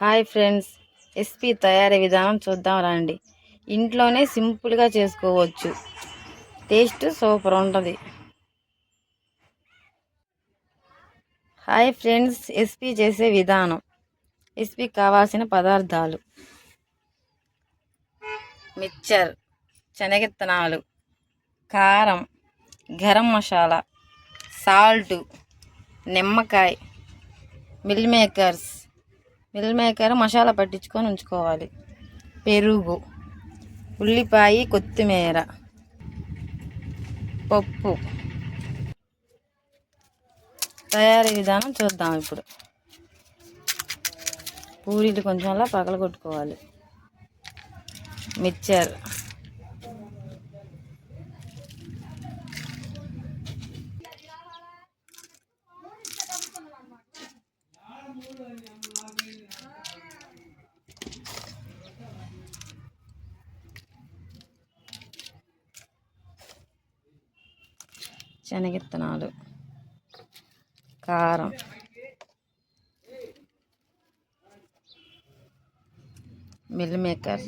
Hi friends SP తయారీ విధానం చూద్దాం రండి. ఇంట్లోనే సింపుల్గా చేసుకోవచ్చు. టేస్ట్ సూపర్ ఉంటుంది. హాయ్ ఫ్రెండ్స్ ఎస్పీ చేసే విధానం. ఎస్పీ కావాల్సిన పదార్థాలు. మిక్చర్ శనగిత్తనాలు కారం గరం మసాలా సాల్ట్ నిమ్మకాయ meal makers meal maker masala పట్టించుకొని ఉంచుకోవాలి. పెరుగు ఉల్లిపాయ కొత్తిమీర పప్పు. తయారీ విధానం చూద్దాం ఇప్పుడు. పూరీలు కొంచెం అలా పగలగొట్టుకోవాలి. మిక్చర్. శనగిత్తనాలు కారం. Meal maker.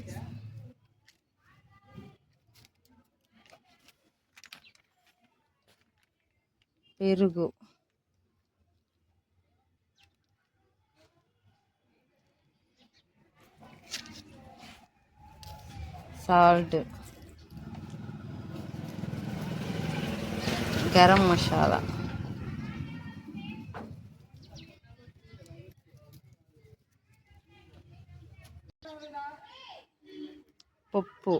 పెరుగు. సాల్ట్. గరం మసాలా. పప్పు.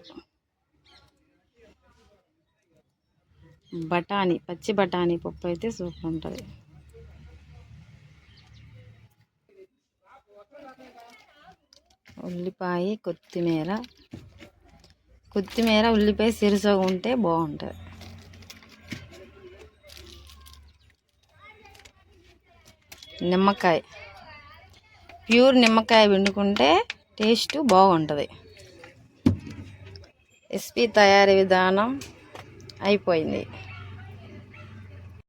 బఠానీ పచ్చి బఠానీ పప్పు అయితే సూపర్ ఉంటుంది. ఉల్లిపాయ కొత్తిమీర. కొత్తిమీర ఉల్లిపాయ సిరుసగా ఉంటే బాగుంటుంది. నిమ్మకాయ. ప్యూర్ నిమ్మకాయ పిండుకుంటే టేస్ట్ బాగుంటుంది. ఎస్పీ తయారీ విధానం అయిపోయింది.